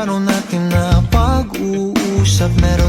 araw natin na pag-uusap Meron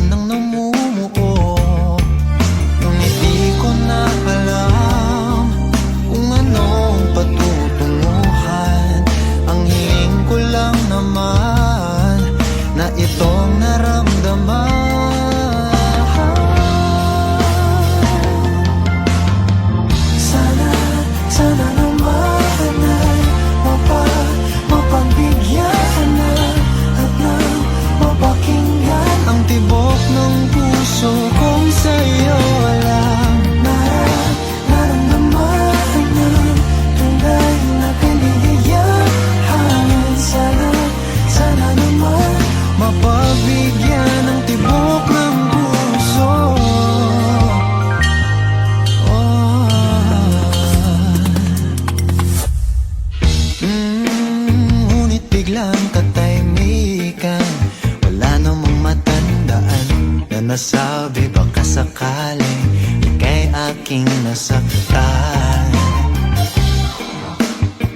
masabi Baka sakaling ikay aking nasaktan.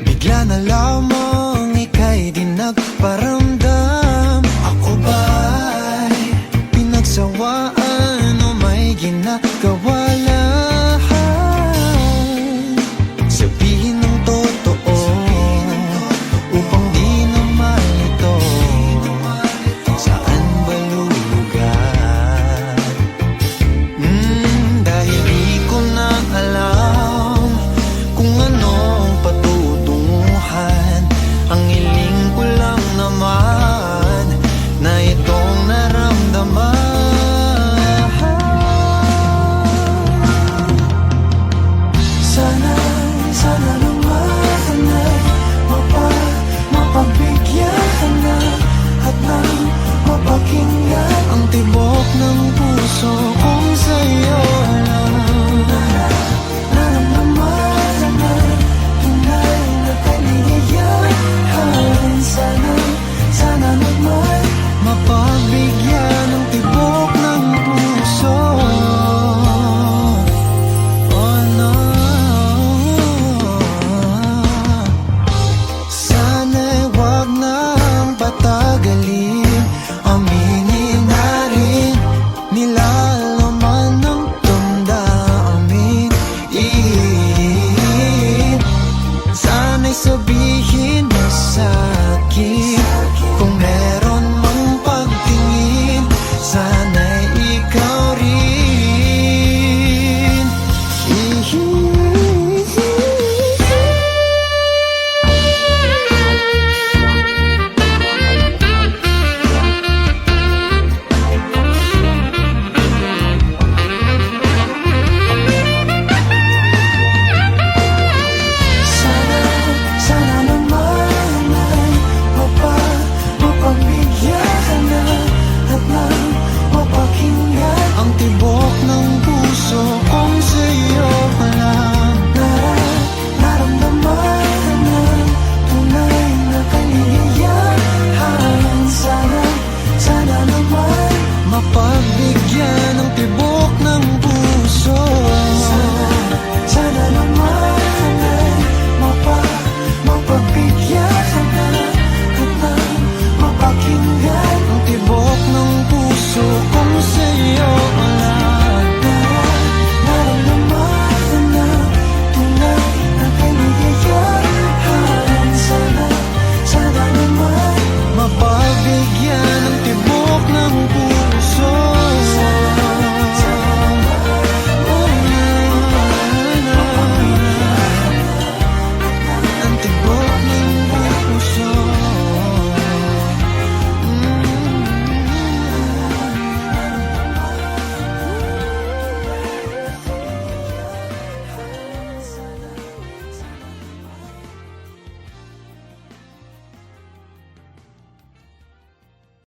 Bigla na lamang ikay di nagparamdam. Ako ba'y pinagsawaan o may ginagawa? tibok ng puso kong sa'yo alam Sana, sana naman Mapagbigyan ng tibok ng puso. Oh no Sana'y wag nang patagalin